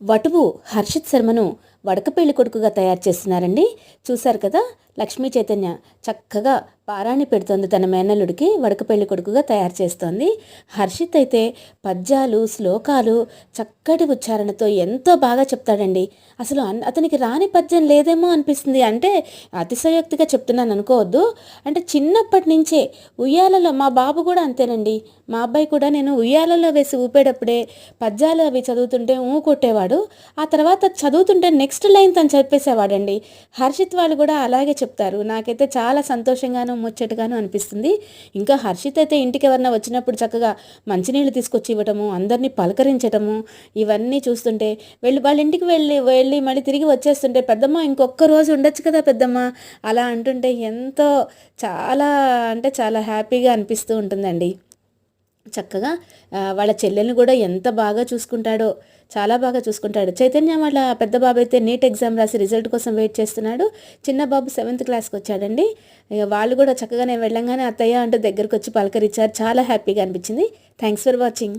వటువు హర్షిత్ శర్మను వడకపెళ్ళి కొడుకుగా తయారు చేస్తున్నారండి. చూశారు కదా లక్ష్మీ చైతన్య చక్కగా పారాణి పెడుతోంది తన మేనల్లుడికి వడకపెళ్ళి కొడుకుగా తయారు చేస్తోంది. హర్షిత్ అయితే పద్యాలు శ్లోకాలు చక్కటి ఉచ్చారణతో ఎంతో బాగా చెప్తాడండి. అసలు అతనికి రాని పద్యం లేదేమో అనిపిస్తుంది. అంటే అతిశయోక్తిగా చెప్తున్నాను అనుకోవద్దు. అంటే చిన్నప్పటి నుంచే ఉయ్యాలలో మా బాబు కూడా అంతేనండి. మా అబ్బాయి కూడా నేను ఉయ్యాలలో వేసి ఊపేటప్పుడే పద్యాలు అవి చదువుతుంటే ఊ కొట్టేవాడు. ఆ తర్వాత చదువుతుంటే నెక్స్ట్ లైన్ తను చెప్పేసేవాడండి. హర్షిత్ వాళ్ళు కూడా అలాగే చెప్తారు. నాకైతే చాలా సంతోషంగాను ముచ్చటగాను అనిపిస్తుంది. ఇంకా హర్షిత్ అయితే ఇంటికి ఎవరన్నా వచ్చినప్పుడు చక్కగా మంచినీళ్ళు తీసుకొచ్చి ఇవ్వటము అందరినీ పలకరించటము ఇవన్నీ చూస్తుంటే వెళ్ళి వాళ్ళ ఇంటికి వెళ్ళి వెళ్ళి మళ్ళీ తిరిగి వచ్చేస్తుంటే పెద్దమ్మ ఇంకొక రోజు ఉండొచ్చు కదా పెద్దమ్మ? అలా అంటుంటే ఎంతో చాలా అంటే చాలా హ్యాపీగా అనిపిస్తూ ఉంటుందండి. చక్కగా వాళ్ళ చెల్లెల్ని కూడా ఎంత బాగా చూసుకుంటాడో చాలా బాగా చూసుకుంటాడు. చైతన్య వాళ్ళ పెద్ద బాబు అయితే నీట్ ఎగ్జామ్ రాసి రిజల్ట్ కోసం వెయిట్ చేస్తున్నాడు. చిన్న బాబు సెవెంత్ క్లాస్కి వచ్చాడండి. ఇక వాళ్ళు కూడా చక్కగానే వెళ్ళంగానే అత్తయ్య అంటూ దగ్గరకు వచ్చి పలకరించారు. చాలా హ్యాపీగా అనిపించింది. Thanks for watching.